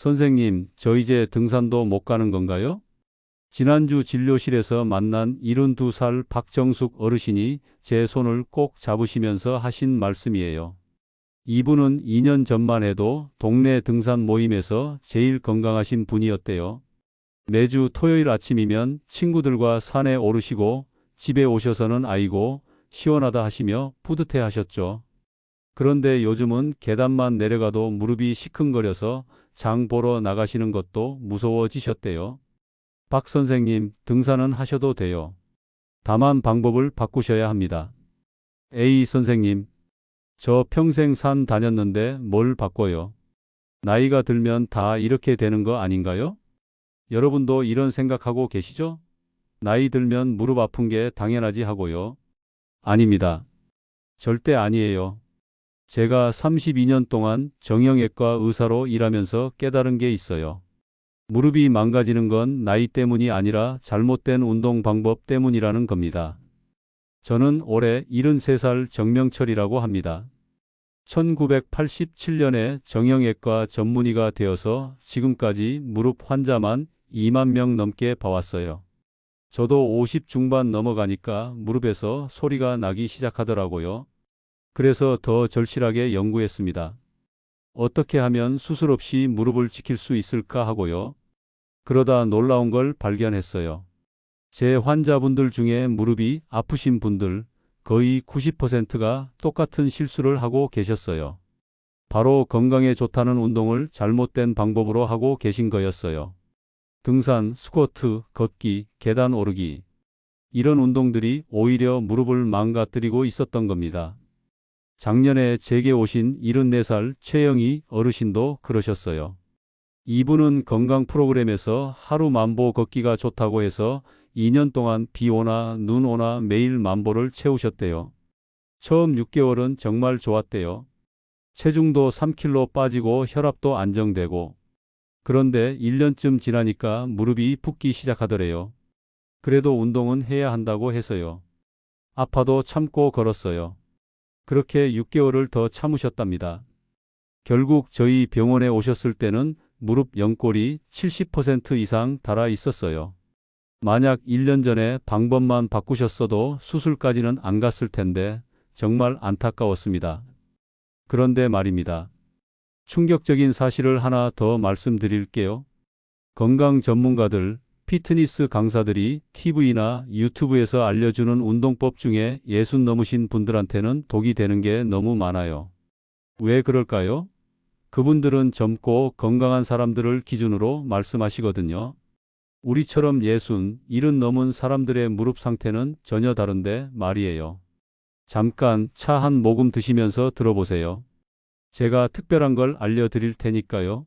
선생님, 저 이제 등산도 못 가는 건가요? 지난주 진료실에서 만난 72살 박정숙 어르신이 제 손을 꼭 잡으시면서 하신 말씀이에요. 이분은 2년 전만 해도 동네 등산 모임에서 제일 건강하신 분이었대요. 매주 토요일 아침이면 친구들과 산에 오르시고 집에 오셔서는 아이고 시원하다 하시며 뿌듯해 하셨죠. 그런데 요즘은 계단만 내려가도 무릎이 시큰거려서 장 보러 나가시는 것도 무서워지셨대요. 박 선생님, 등산은 하셔도 돼요. 다만 방법을 바꾸셔야 합니다. A 선생님, 저 평생 산 다녔는데 뭘 바꿔요? 나이가 들면 다 이렇게 되는 거 아닌가요? 여러분도 이런 생각하고 계시죠? 나이 들면 무릎 아픈 게 당연하지 하고요. 아닙니다. 절대 아니에요. 제가 32년 동안 정형외과 의사로 일하면서 깨달은 게 있어요. 무릎이 망가지는 건 나이 때문이 아니라 잘못된 운동 방법 때문이라는 겁니다. 저는 올해 73살 정명철이라고 합니다. 1987년에 정형외과 전문의가 되어서 지금까지 무릎 환자만 2만 명 넘게 봐왔어요. 저도 50 중반 넘어가니까 무릎에서 소리가 나기 시작하더라고요. 그래서 더 절실하게 연구했습니다. 어떻게 하면 수술 없이 무릎을 지킬 수 있을까 하고요. 그러다 놀라운 걸 발견했어요. 제 환자분들 중에 무릎이 아프신 분들 거의 90%가 똑같은 실수를 하고 계셨어요. 바로 건강에 좋다는 운동을 잘못된 방법으로 하고 계신 거였어요. 등산, 스쿼트, 걷기, 계단 오르기. 이런 운동들이 오히려 무릎을 망가뜨리고 있었던 겁니다. 작년에 제게 오신 74살 최영희 어르신도 그러셨어요. 이분은 건강 프로그램에서 하루 만보 걷기가 좋다고 해서 2년 동안 비 오나 눈 오나 매일 만보를 채우셨대요. 처음 6개월은 정말 좋았대요. 체중도 3kg 빠지고 혈압도 안정되고 그런데 1년쯤 지나니까 무릎이 붓기 시작하더래요. 그래도 운동은 해야 한다고 해서요. 아파도 참고 걸었어요. 그렇게 6개월을 더 참으셨답니다. 결국 저희 병원에 오셨을 때는 무릎 연골이 70% 이상 달아 있었어요. 만약 1년 전에 방법만 바꾸셨어도 수술까지는 안 갔을 텐데 정말 안타까웠습니다. 그런데 말입니다. 충격적인 사실을 하나 더 말씀드릴게요. 건강 전문가들, 피트니스 강사들이 TV나 유튜브에서 알려주는 운동법 중에 예순 넘으신 분들한테는 독이 되는 게 너무 많아요. 왜 그럴까요? 그분들은 젊고 건강한 사람들을 기준으로 말씀하시거든요. 우리처럼 예순, 일은 넘은 사람들의 무릎 상태는 전혀 다른데 말이에요. 잠깐 차 한 모금 드시면서 들어보세요. 제가 특별한 걸 알려드릴 테니까요.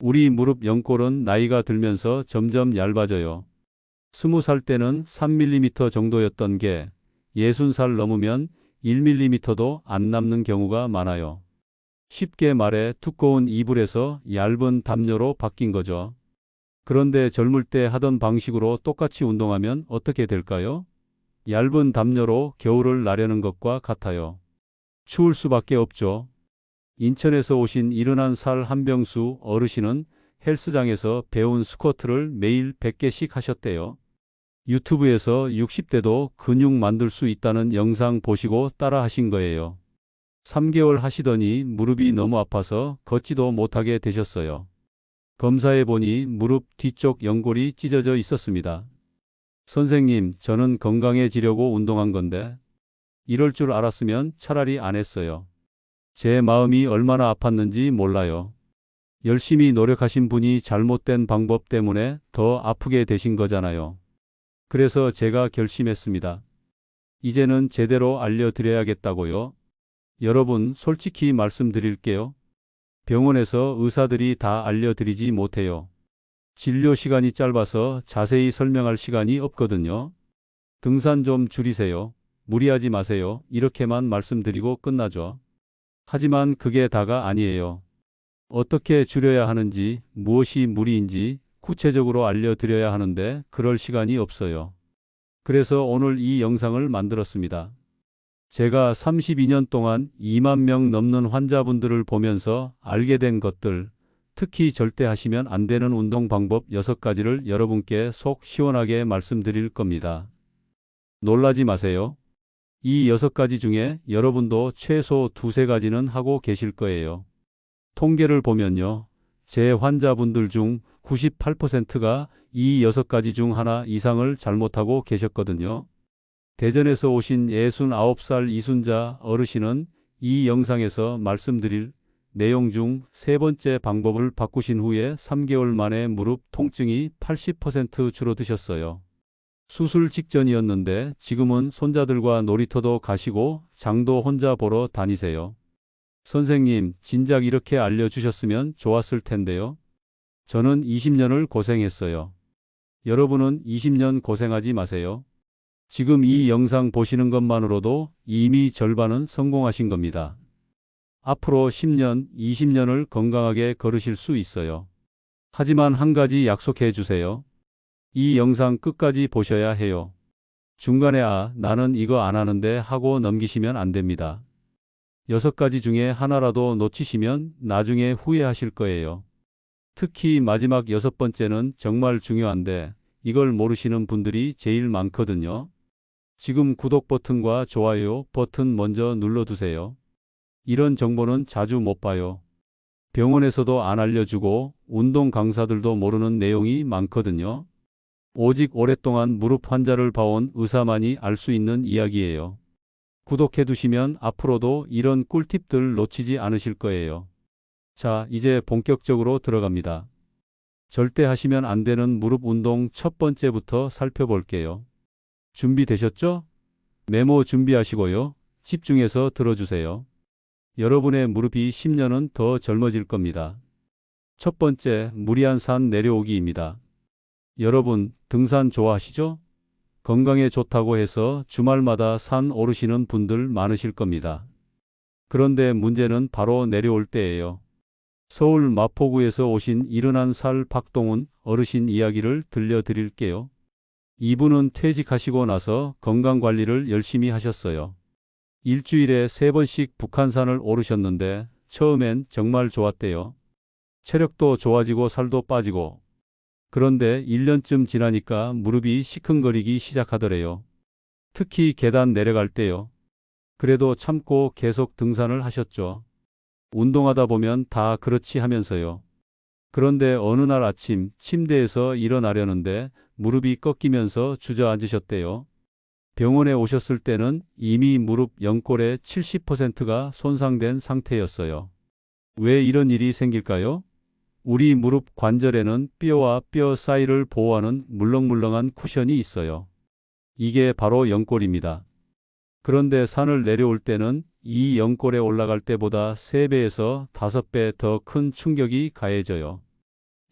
우리 무릎 연골은 나이가 들면서 점점 얇아져요. 20살 때는 3mm 정도였던 게 60살 넘으면 1mm도 안 남는 경우가 많아요. 쉽게 말해 두꺼운 이불에서 얇은 담요로 바뀐 거죠. 그런데 젊을 때 하던 방식으로 똑같이 운동하면 어떻게 될까요? 얇은 담요로 겨울을 나려는 것과 같아요. 추울 수밖에 없죠. 인천에서 오신 71살 한병수 어르신은 헬스장에서 배운 스쿼트를 매일 100개씩 하셨대요. 유튜브에서 60대도 근육 만들 수 있다는 영상 보시고 따라 하신 거예요. 3개월 하시더니 무릎이 너무 아파서 걷지도 못하게 되셨어요. 검사해 보니 무릎 뒤쪽 연골이 찢어져 있었습니다. 선생님, 저는 건강해지려고 운동한 건데 이럴 줄 알았으면 차라리 안 했어요. 제 마음이 얼마나 아팠는지 몰라요. 열심히 노력하신 분이 잘못된 방법 때문에 더 아프게 되신 거잖아요. 그래서 제가 결심했습니다. 이제는 제대로 알려드려야겠다고요. 여러분, 솔직히 말씀드릴게요. 병원에서 의사들이 다 알려드리지 못해요. 진료 시간이 짧아서 자세히 설명할 시간이 없거든요. 등산 좀 줄이세요. 무리하지 마세요. 이렇게만 말씀드리고 끝나죠. 하지만 그게 다가 아니에요. 어떻게 줄여야 하는지, 무엇이 무리인지 구체적으로 알려드려야 하는데 그럴 시간이 없어요. 그래서 오늘 이 영상을 만들었습니다. 제가 32년 동안 2만 명 넘는 환자분들을 보면서 알게 된 것들, 특히 절대 하시면 안 되는 운동 방법 6가지를 여러분께 속 시원하게 말씀드릴 겁니다. 놀라지 마세요. 이 6가지 중에 여러분도 최소 두세 가지는 하고 계실 거예요. 통계를 보면요. 제 환자분들 중 98%가 이 6가지 중 하나 이상을 잘못하고 계셨거든요. 대전에서 오신 69살 이순자 어르신은 이 영상에서 말씀드릴 내용 중 세 번째 방법을 바꾸신 후에 3개월 만에 무릎 통증이 80% 줄어드셨어요. 수술 직전이었는데 지금은 손자들과 놀이터도 가시고 장도 혼자 보러 다니세요. 선생님, 진작 이렇게 알려주셨으면 좋았을 텐데요. 저는 20년을 고생했어요. 여러분은 20년 고생하지 마세요. 지금 이 영상 보시는 것만으로도 이미 절반은 성공하신 겁니다. 앞으로 10년, 20년을 건강하게 걸으실 수 있어요. 하지만 한 가지 약속해 주세요. 이 영상 끝까지 보셔야 해요. 중간에 아, 나는 이거 안 하는데 하고 넘기시면 안 됩니다. 여섯 가지 중에 하나라도 놓치시면 나중에 후회하실 거예요. 특히 마지막 여섯 번째는 정말 중요한데 이걸 모르시는 분들이 제일 많거든요. 지금 구독 버튼과 좋아요 버튼 먼저 눌러두세요. 이런 정보는 자주 못 봐요. 병원에서도 안 알려주고 운동 강사들도 모르는 내용이 많거든요. 오직 오랫동안 무릎 환자를 봐온 의사만이 알 수 있는 이야기예요. 구독해 두시면 앞으로도 이런 꿀팁들 놓치지 않으실 거예요. 자, 이제 본격적으로 들어갑니다. 절대 하시면 안 되는 무릎 운동 첫 번째부터 살펴볼게요. 준비되셨죠? 메모 준비하시고요. 집중해서 들어주세요. 여러분의 무릎이 10년은 더 젊어질 겁니다. 첫 번째, 무리한 산 내려오기입니다. 여러분, 등산 좋아하시죠? 건강에 좋다고 해서 주말마다 산 오르시는 분들 많으실 겁니다. 그런데 문제는 바로 내려올 때예요. 서울 마포구에서 오신 일흔한 살 박동훈 어르신 이야기를 들려드릴게요. 이분은 퇴직하시고 나서 건강관리를 열심히 하셨어요. 일주일에 세 번씩 북한산을 오르셨는데 처음엔 정말 좋았대요. 체력도 좋아지고 살도 빠지고 그런데 1년쯤 지나니까 무릎이 시큰거리기 시작하더래요. 특히 계단 내려갈 때요. 그래도 참고 계속 등산을 하셨죠. 운동하다 보면 다 그렇지 하면서요. 그런데 어느 날 아침 침대에서 일어나려는데 무릎이 꺾이면서 주저앉으셨대요. 병원에 오셨을 때는 이미 무릎 연골의 70%가 손상된 상태였어요. 왜 이런 일이 생길까요? 우리 무릎 관절에는 뼈와 뼈 사이를 보호하는 물렁물렁한 쿠션이 있어요. 이게 바로 연골입니다. 그런데 산을 내려올 때는 이 연골에 올라갈 때보다 3배에서 5배 더 큰 충격이 가해져요.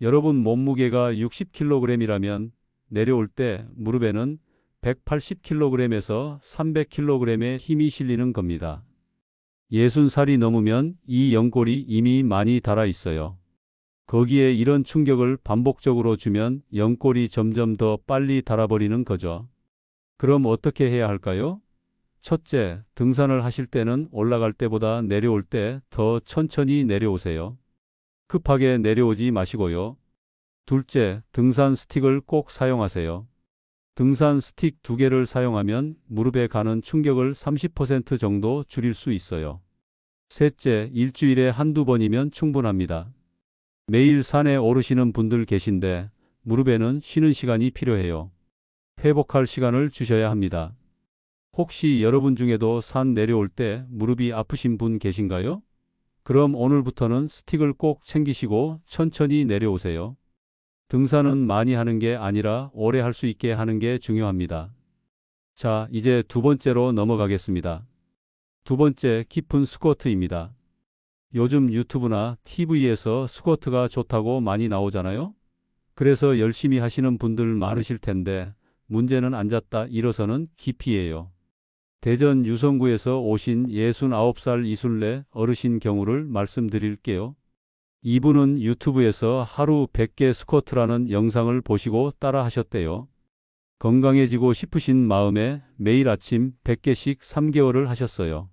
여러분 몸무게가 60kg이라면 내려올 때 무릎에는 180kg에서 300kg의 힘이 실리는 겁니다. 60살이 넘으면 이 연골이 이미 많이 닳아 있어요. 거기에 이런 충격을 반복적으로 주면 연골이 점점 더 빨리 닳아버리는 거죠. 그럼 어떻게 해야 할까요? 첫째, 등산을 하실 때는 올라갈 때보다 내려올 때 더 천천히 내려오세요. 급하게 내려오지 마시고요. 둘째, 등산 스틱을 꼭 사용하세요. 등산 스틱 두 개를 사용하면 무릎에 가는 충격을 30% 정도 줄일 수 있어요. 셋째, 일주일에 한두 번이면 충분합니다. 매일 산에 오르시는 분들 계신데 무릎에는 쉬는 시간이 필요해요. 회복할 시간을 주셔야 합니다. 혹시 여러분 중에도 산 내려올 때 무릎이 아프신 분 계신가요? 그럼 오늘부터는 스틱을 꼭 챙기시고 천천히 내려오세요. 등산은 많이 하는 게 아니라 오래 할 수 있게 하는 게 중요합니다. 자, 이제 두 번째로 넘어가겠습니다. 두 번째, 깊은 스쿼트입니다. 요즘 유튜브나 TV에서 스쿼트가 좋다고 많이 나오잖아요? 그래서 열심히 하시는 분들 많으실 텐데 문제는 앉았다 일어서는 깊이예요. 대전 유성구에서 오신 69살 이술래 어르신 경우를 말씀드릴게요. 이분은 유튜브에서 하루 100개 스쿼트라는 영상을 보시고 따라 하셨대요. 건강해지고 싶으신 마음에 매일 아침 100개씩 3개월을 하셨어요.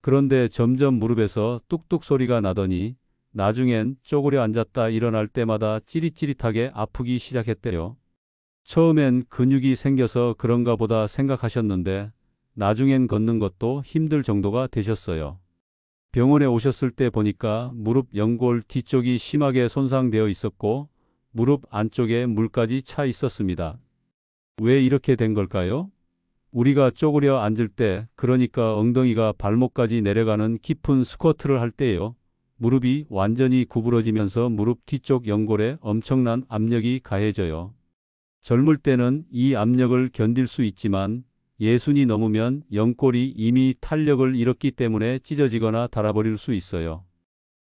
그런데 점점 무릎에서 뚝뚝 소리가 나더니 나중엔 쪼그려 앉았다 일어날 때마다 찌릿찌릿하게 아프기 시작했대요. 처음엔 근육이 생겨서 그런가 보다 생각하셨는데 나중엔 걷는 것도 힘들 정도가 되셨어요. 병원에 오셨을 때 보니까 무릎 연골 뒤쪽이 심하게 손상되어 있었고 무릎 안쪽에 물까지 차 있었습니다. 왜 이렇게 된 걸까요? 우리가 쪼그려 앉을 때, 그러니까 엉덩이가 발목까지 내려가는 깊은 스쿼트를 할 때요. 무릎이 완전히 구부러지면서 무릎 뒤쪽 연골에 엄청난 압력이 가해져요. 젊을 때는 이 압력을 견딜 수 있지만 예순이 넘으면 연골이 이미 탄력을 잃었기 때문에 찢어지거나 닳아버릴 수 있어요.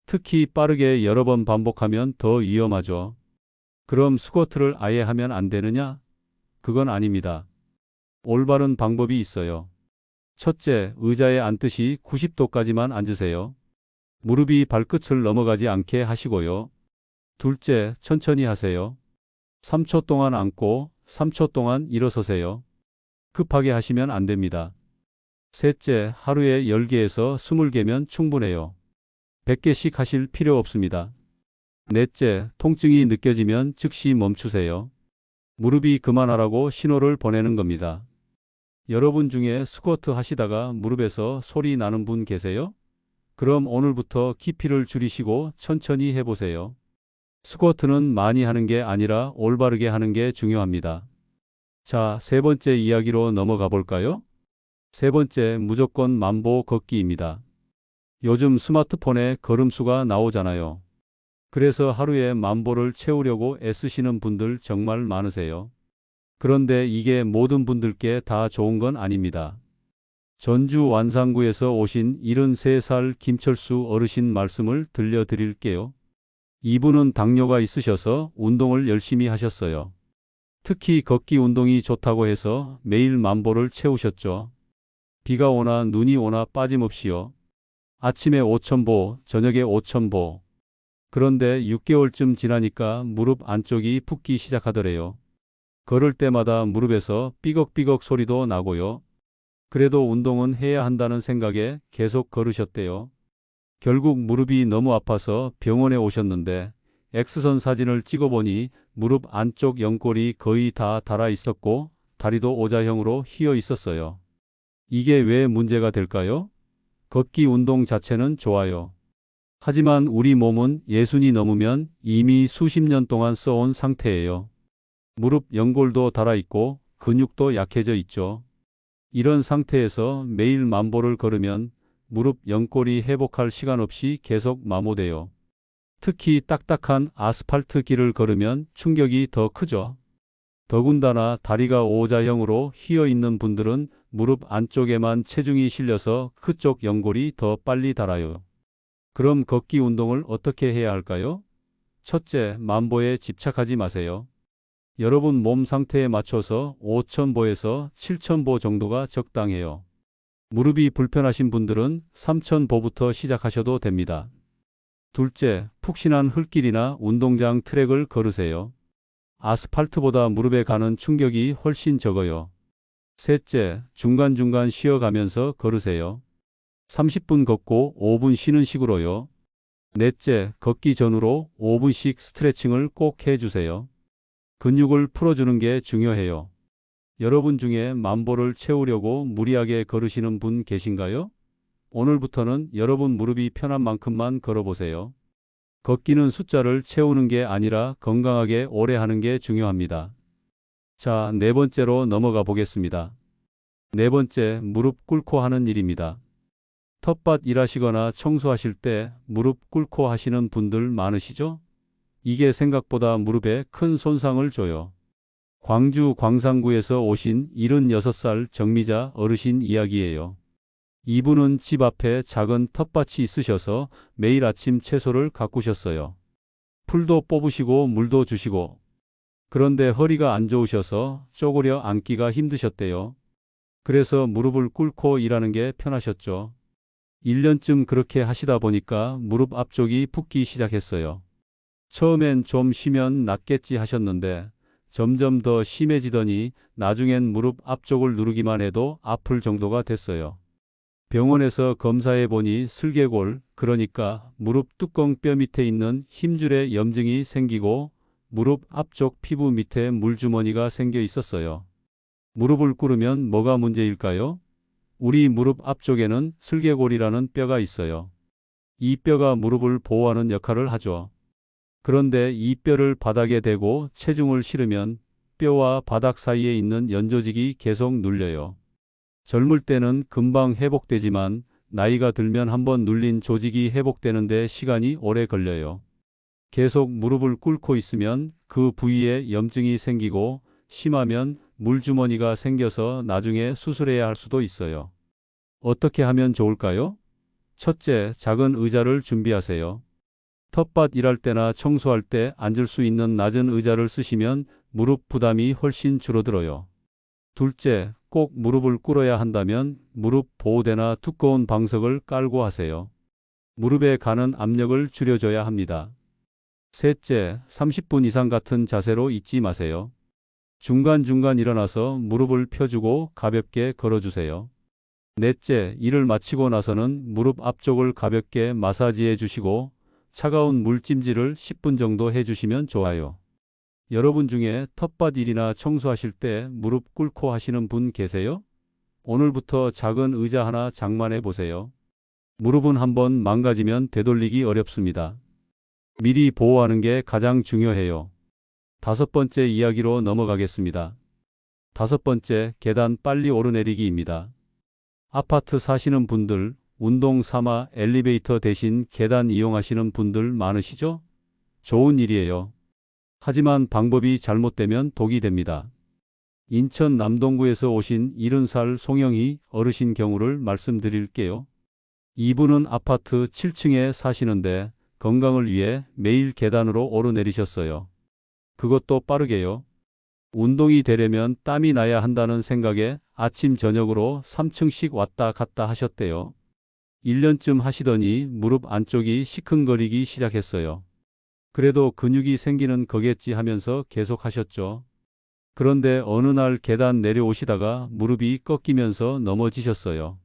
특히 빠르게 여러 번 반복하면 더 위험하죠. 그럼 스쿼트를 아예 하면 안 되느냐? 그건 아닙니다. 올바른 방법이 있어요. 첫째, 의자에 앉듯이 90도까지만 앉으세요. 무릎이 발끝을 넘어가지 않게 하시고요. 둘째, 천천히 하세요. 3초 동안 앉고 3초 동안 일어서세요. 급하게 하시면 안 됩니다. 셋째, 하루에 10개에서 20개면 충분해요. 100개씩 하실 필요 없습니다. 넷째, 통증이 느껴지면 즉시 멈추세요. 무릎이 그만하라고 신호를 보내는 겁니다. 여러분 중에 스쿼트 하시다가 무릎에서 소리 나는 분 계세요? 그럼 오늘부터 깊이를 줄이시고 천천히 해보세요. 스쿼트는 많이 하는 게 아니라 올바르게 하는 게 중요합니다. 자, 세 번째 이야기로 넘어가 볼까요? 세 번째, 무조건 만보 걷기입니다. 요즘 스마트폰에 걸음수가 나오잖아요. 그래서 하루에 만보를 채우려고 애쓰시는 분들 정말 많으세요. 그런데 이게 모든 분들께 다 좋은 건 아닙니다. 전주 완산구에서 오신 73살 김철수 어르신 말씀을 들려드릴게요. 이분은 당뇨가 있으셔서 운동을 열심히 하셨어요. 특히 걷기 운동이 좋다고 해서 매일 만보를 채우셨죠. 비가 오나 눈이 오나 빠짐없이요. 아침에 5천보, 저녁에 5천보. 그런데 6개월쯤 지나니까 무릎 안쪽이 붓기 시작하더래요. 걸을 때마다 무릎에서 삐걱삐걱 소리도 나고요. 그래도 운동은 해야 한다는 생각에 계속 걸으셨대요. 결국 무릎이 너무 아파서 병원에 오셨는데 X선 사진을 찍어보니 무릎 안쪽 연골이 거의 다 닳아 있었고 다리도 오자형으로 휘어 있었어요. 이게 왜 문제가 될까요? 걷기 운동 자체는 좋아요. 하지만 우리 몸은 예순이 넘으면 이미 수십 년 동안 써온 상태예요. 무릎 연골도 닳아 있고 근육도 약해져 있죠. 이런 상태에서 매일 만보를 걸으면 무릎 연골이 회복할 시간 없이 계속 마모돼요. 특히 딱딱한 아스팔트 길을 걸으면 충격이 더 크죠. 더군다나 다리가 O자형으로 휘어 있는 분들은 무릎 안쪽에만 체중이 실려서 그쪽 연골이 더 빨리 닳아요. 그럼 걷기 운동을 어떻게 해야 할까요? 첫째, 만보에 집착하지 마세요. 여러분 몸 상태에 맞춰서 5,000보에서 7,000보 정도가 적당해요. 무릎이 불편하신 분들은 3,000보부터 시작하셔도 됩니다. 둘째, 푹신한 흙길이나 운동장 트랙을 걸으세요. 아스팔트보다 무릎에 가는 충격이 훨씬 적어요. 셋째, 중간중간 쉬어가면서 걸으세요. 30분 걷고 5분 쉬는 식으로요. 넷째, 걷기 전후로 5분씩 스트레칭을 꼭 해주세요. 근육을 풀어주는 게 중요해요. 여러분 중에 만보를 채우려고 무리하게 걸으시는 분 계신가요? 오늘부터는 여러분 무릎이 편한 만큼만 걸어보세요. 걷기는 숫자를 채우는 게 아니라 건강하게 오래 하는 게 중요합니다. 자, 네 번째로 넘어가 보겠습니다. 네 번째, 무릎 꿇고 하는 일입니다. 텃밭 일하시거나 청소하실 때 무릎 꿇고 하시는 분들 많으시죠? 이게 생각보다 무릎에 큰 손상을 줘요. 광주 광산구에서 오신 76살 정미자 어르신 이야기예요. 이분은 집 앞에 작은 텃밭이 있으셔서 매일 아침 채소를 가꾸셨어요. 풀도 뽑으시고 물도 주시고 그런데 허리가 안 좋으셔서 쪼그려 앉기가 힘드셨대요. 그래서 무릎을 꿇고 일하는 게 편하셨죠. 1년쯤 그렇게 하시다 보니까 무릎 앞쪽이 붓기 시작했어요. 처음엔 좀 쉬면 낫겠지 하셨는데 점점 더 심해지더니 나중엔 무릎 앞쪽을 누르기만 해도 아플 정도가 됐어요. 병원에서 검사해 보니 슬개골, 그러니까 무릎 뚜껑 뼈 밑에 있는 힘줄에 염증이 생기고 무릎 앞쪽 피부 밑에 물주머니가 생겨 있었어요. 무릎을 꿇으면 뭐가 문제일까요? 우리 무릎 앞쪽에는 슬개골이라는 뼈가 있어요. 이 뼈가 무릎을 보호하는 역할을 하죠. 그런데 이 뼈를 바닥에 대고 체중을 실으면 뼈와 바닥 사이에 있는 연조직이 계속 눌려요. 젊을 때는 금방 회복되지만 나이가 들면 한번 눌린 조직이 회복되는데 시간이 오래 걸려요. 계속 무릎을 꿇고 있으면 그 부위에 염증이 생기고 심하면 물주머니가 생겨서 나중에 수술해야 할 수도 있어요. 어떻게 하면 좋을까요? 첫째, 작은 의자를 준비하세요. 텃밭 일할 때나 청소할 때 앉을 수 있는 낮은 의자를 쓰시면 무릎 부담이 훨씬 줄어들어요. 둘째, 꼭 무릎을 꿇어야 한다면 무릎 보호대나 두꺼운 방석을 깔고 하세요. 무릎에 가는 압력을 줄여줘야 합니다. 셋째, 30분 이상 같은 자세로 있지 마세요. 중간중간 일어나서 무릎을 펴주고 가볍게 걸어주세요. 넷째, 일을 마치고 나서는 무릎 앞쪽을 가볍게 마사지해 주시고 차가운 물찜질을 10분 정도 해주시면 좋아요. 여러분 중에 텃밭 일이나 청소하실 때 무릎 꿇고 하시는 분 계세요? 오늘부터 작은 의자 하나 장만해 보세요. 무릎은 한번 망가지면 되돌리기 어렵습니다. 미리 보호하는 게 가장 중요해요. 다섯 번째 이야기로 넘어가겠습니다. 다섯 번째, 계단 빨리 오르내리기입니다. 아파트 사시는 분들, 운동 삼아 엘리베이터 대신 계단 이용하시는 분들 많으시죠? 좋은 일이에요. 하지만 방법이 잘못되면 독이 됩니다. 인천 남동구에서 오신 70살 송영희 어르신 경우를 말씀드릴게요. 이분은 아파트 7층에 사시는데 건강을 위해 매일 계단으로 오르내리셨어요. 그것도 빠르게요. 운동이 되려면 땀이 나야 한다는 생각에 아침 저녁으로 3층씩 왔다 갔다 하셨대요. 1년쯤 하시더니 무릎 안쪽이 시큰거리기 시작했어요. 그래도 근육이 생기는 거겠지 하면서 계속 하셨죠. 그런데 어느 날 계단 내려오시다가 무릎이 꺾이면서 넘어지셨어요.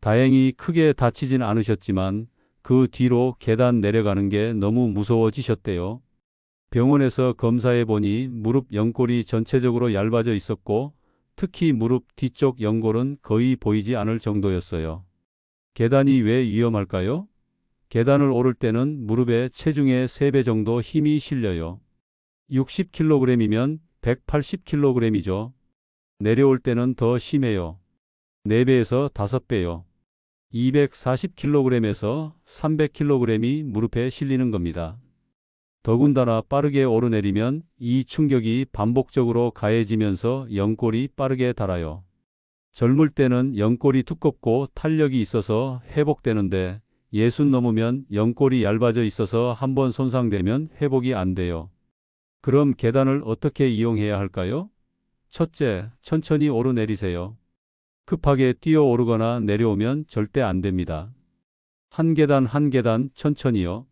다행히 크게 다치진 않으셨지만 그 뒤로 계단 내려가는 게 너무 무서워지셨대요. 병원에서 검사해 보니 무릎 연골이 전체적으로 얇아져 있었고 특히 무릎 뒤쪽 연골은 거의 보이지 않을 정도였어요. 계단이 왜 위험할까요? 계단을 오를 때는 무릎에 체중의 3배 정도 힘이 실려요. 60kg이면 180kg이죠. 내려올 때는 더 심해요. 4배에서 5배요. 240kg에서 300kg이 무릎에 실리는 겁니다. 더군다나 빠르게 오르내리면 이 충격이 반복적으로 가해지면서 연골이 빠르게 닳아요. 젊을 때는 연골이 두껍고 탄력이 있어서 회복되는데 예순 넘으면 연골이 얇아져 있어서 한번 손상되면 회복이 안 돼요. 그럼 계단을 어떻게 이용해야 할까요? 첫째, 천천히 오르내리세요. 급하게 뛰어 오르거나 내려오면 절대 안 됩니다. 한 계단 한 계단 천천히요.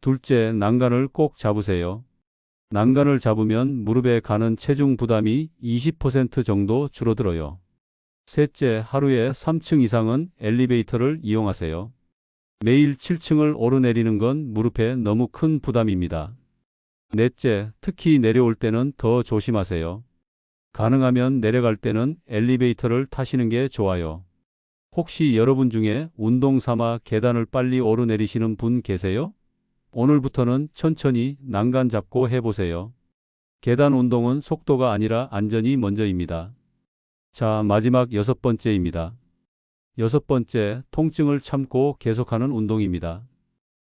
둘째, 난간을 꼭 잡으세요. 난간을 잡으면 무릎에 가는 체중 부담이 20% 정도 줄어들어요. 셋째, 하루에 3층 이상은 엘리베이터를 이용하세요. 매일 7층을 오르내리는 건 무릎에 너무 큰 부담입니다. 넷째, 특히 내려올 때는 더 조심하세요. 가능하면 내려갈 때는 엘리베이터를 타시는 게 좋아요. 혹시 여러분 중에 운동 삼아 계단을 빨리 오르내리시는 분 계세요? 오늘부터는 천천히 난간 잡고 해보세요. 계단 운동은 속도가 아니라 안전이 먼저입니다. 자, 마지막 여섯 번째입니다. 여섯 번째, 통증을 참고 계속하는 운동입니다.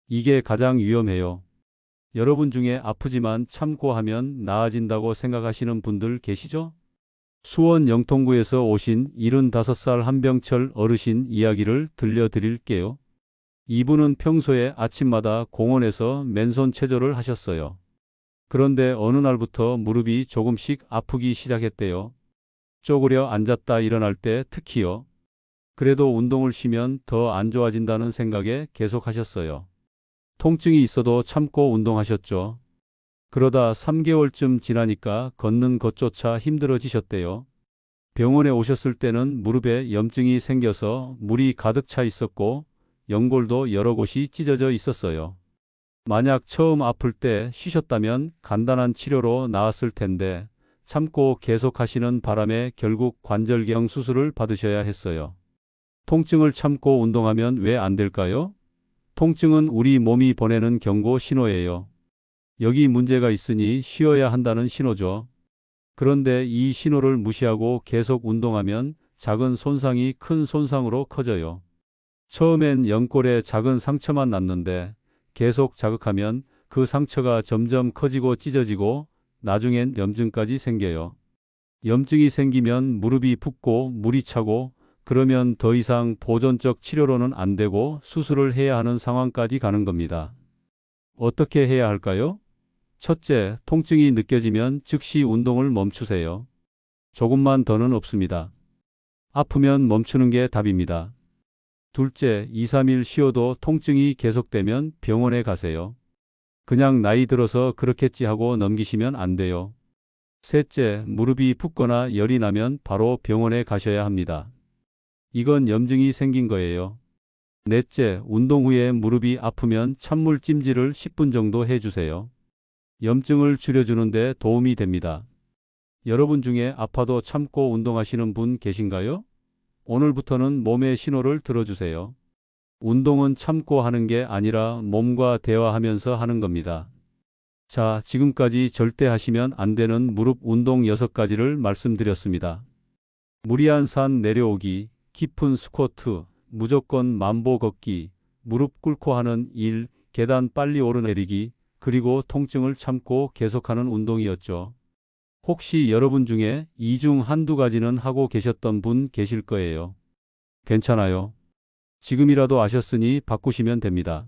이게 가장 위험해요. 여러분 중에 아프지만 참고 하면 나아진다고 생각하시는 분들 계시죠? 수원 영통구에서 오신 75살 한병철 어르신 이야기를 들려드릴게요. 이분은 평소에 아침마다 공원에서 맨손 체조를 하셨어요. 그런데 어느 날부터 무릎이 조금씩 아프기 시작했대요. 쪼그려 앉았다 일어날 때 특히요. 그래도 운동을 쉬면 더 안 좋아진다는 생각에 계속 하셨어요. 통증이 있어도 참고 운동하셨죠. 그러다 3개월쯤 지나니까 걷는 것조차 힘들어지셨대요. 병원에 오셨을 때는 무릎에 염증이 생겨서 물이 가득 차 있었고 연골도 여러 곳이 찢어져 있었어요. 만약 처음 아플 때 쉬셨다면 간단한 치료로 나았을 텐데 참고 계속하시는 바람에 결국 관절경 수술을 받으셔야 했어요. 통증을 참고 운동하면 왜 안 될까요? 통증은 우리 몸이 보내는 경고 신호예요. 여기 문제가 있으니 쉬어야 한다는 신호죠. 그런데 이 신호를 무시하고 계속 운동하면 작은 손상이 큰 손상으로 커져요. 처음엔 연골에 작은 상처만 났는데 계속 자극하면 그 상처가 점점 커지고 찢어지고 나중엔 염증까지 생겨요. 염증이 생기면 무릎이 붓고 물이 차고 그러면 더 이상 보존적 치료로는 안 되고 수술을 해야 하는 상황까지 가는 겁니다. 어떻게 해야 할까요? 첫째, 통증이 느껴지면 즉시 운동을 멈추세요. 조금만 더는 없습니다. 아프면 멈추는 게 답입니다. 둘째, 2, 3일 쉬어도 통증이 계속되면 병원에 가세요. 그냥 나이 들어서 그렇겠지 하고 넘기시면 안 돼요. 셋째, 무릎이 붓거나 열이 나면 바로 병원에 가셔야 합니다. 이건 염증이 생긴 거예요. 넷째, 운동 후에 무릎이 아프면 찬물 찜질을 10분 정도 해주세요. 염증을 줄여주는데 도움이 됩니다. 여러분 중에 아파도 참고 운동하시는 분 계신가요? 오늘부터는 몸의 신호를 들어주세요. 운동은 참고 하는 게 아니라 몸과 대화하면서 하는 겁니다. 자, 지금까지 절대 하시면 안 되는 무릎 운동 6가지를 말씀드렸습니다. 무리한 산 내려오기, 깊은 스쿼트, 무조건 만보 걷기, 무릎 꿇고 하는 일, 계단 빨리 오르내리기, 그리고 통증을 참고 계속하는 운동이었죠. 혹시 여러분 중에 이 중 한두 가지는 하고 계셨던 분 계실 거예요. 괜찮아요. 지금이라도 아셨으니 바꾸시면 됩니다.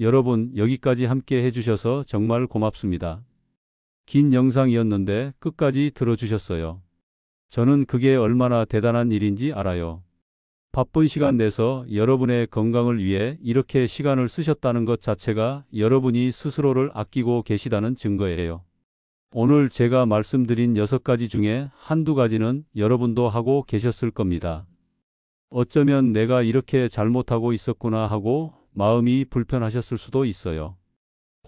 여러분 여기까지 함께 해주셔서 정말 고맙습니다. 긴 영상이었는데 끝까지 들어주셨어요. 저는 그게 얼마나 대단한 일인지 알아요. 바쁜 시간 내서 여러분의 건강을 위해 이렇게 시간을 쓰셨다는 것 자체가 여러분이 스스로를 아끼고 계시다는 증거예요. 오늘 제가 말씀드린 여섯 가지 중에 한두 가지는 여러분도 하고 계셨을 겁니다. 어쩌면 내가 이렇게 잘못하고 있었구나 하고 마음이 불편하셨을 수도 있어요.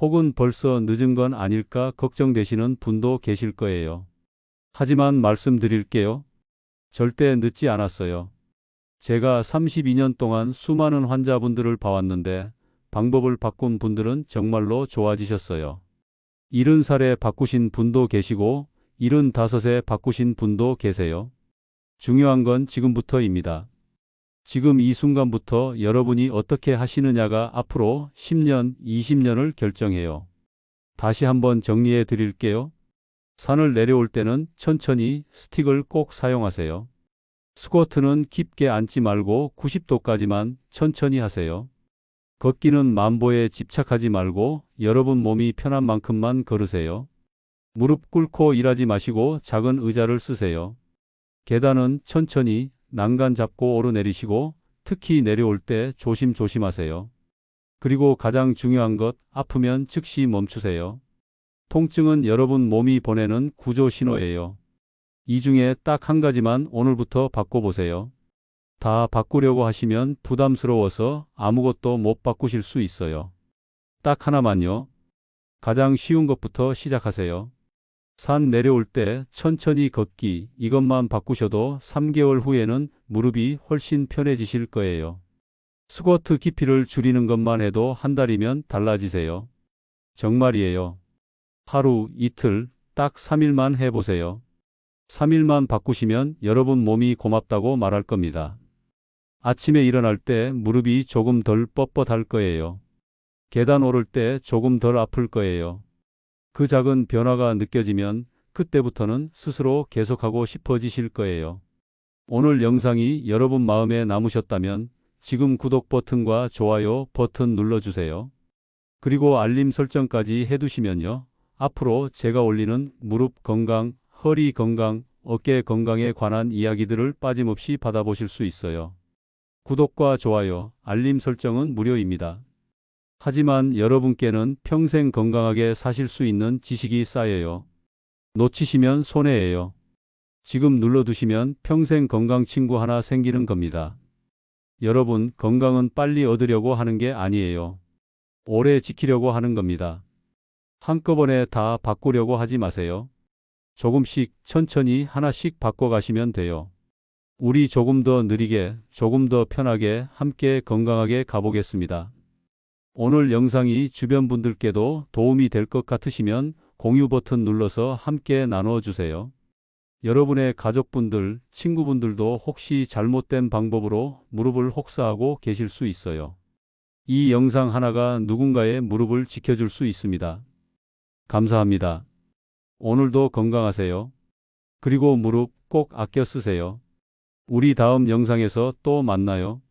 혹은 벌써 늦은 건 아닐까 걱정되시는 분도 계실 거예요. 하지만 말씀드릴게요. 절대 늦지 않았어요. 제가 32년 동안 수많은 환자분들을 봐왔는데 방법을 바꾼 분들은 정말로 좋아지셨어요. 70살에 바꾸신 분도 계시고 75에 바꾸신 분도 계세요. 중요한 건 지금부터입니다. 지금 이 순간부터 여러분이 어떻게 하시느냐가 앞으로 10년, 20년을 결정해요. 다시 한번 정리해 드릴게요. 산을 내려올 때는 천천히 스틱을 꼭 사용하세요. 스쿼트는 깊게 앉지 말고 90도까지만 천천히 하세요. 걷기는 만보에 집착하지 말고 여러분 몸이 편한 만큼만 걸으세요. 무릎 꿇고 일하지 마시고 작은 의자를 쓰세요. 계단은 천천히 난간 잡고 오르내리시고 특히 내려올 때 조심조심하세요. 그리고 가장 중요한 것, 아프면 즉시 멈추세요. 통증은 여러분 몸이 보내는 구조 신호예요. 이 중에 딱 한 가지만 오늘부터 바꿔보세요. 다 바꾸려고 하시면 부담스러워서 아무것도 못 바꾸실 수 있어요. 딱 하나만요. 가장 쉬운 것부터 시작하세요. 산 내려올 때 천천히 걷기 이것만 바꾸셔도 3개월 후에는 무릎이 훨씬 편해지실 거예요. 스쿼트 깊이를 줄이는 것만 해도 한 달이면 달라지세요. 정말이에요. 하루, 이틀, 딱 3일만 해보세요. 3일만 바꾸시면 여러분 몸이 고맙다고 말할 겁니다. 아침에 일어날 때 무릎이 조금 덜 뻣뻣할 거예요. 계단 오를 때 조금 덜 아플 거예요. 그 작은 변화가 느껴지면 그때부터는 스스로 계속하고 싶어지실 거예요. 오늘 영상이 여러분 마음에 남으셨다면 지금 구독 버튼과 좋아요 버튼 눌러주세요. 그리고 알림 설정까지 해두시면요. 앞으로 제가 올리는 무릎 건강, 허리 건강, 어깨 건강에 관한 이야기들을 빠짐없이 받아보실 수 있어요. 구독과 좋아요, 알림 설정은 무료입니다. 하지만 여러분께는 평생 건강하게 사실 수 있는 지식이 쌓여요. 놓치시면 손해예요. 지금 눌러두시면 평생 건강 친구 하나 생기는 겁니다. 여러분, 건강은 빨리 얻으려고 하는 게 아니에요. 오래 지키려고 하는 겁니다. 한꺼번에 다 바꾸려고 하지 마세요. 조금씩 천천히 하나씩 바꿔가시면 돼요. 우리 조금 더 느리게, 조금 더 편하게 함께 건강하게 가보겠습니다. 오늘 영상이 주변 분들께도 도움이 될 것 같으시면 공유 버튼 눌러서 함께 나눠주세요. 여러분의 가족분들, 친구분들도 혹시 잘못된 방법으로 무릎을 혹사하고 계실 수 있어요. 이 영상 하나가 누군가의 무릎을 지켜줄 수 있습니다. 감사합니다. 오늘도 건강하세요. 그리고 무릎 꼭 아껴 쓰세요. 우리 다음 영상에서 또 만나요.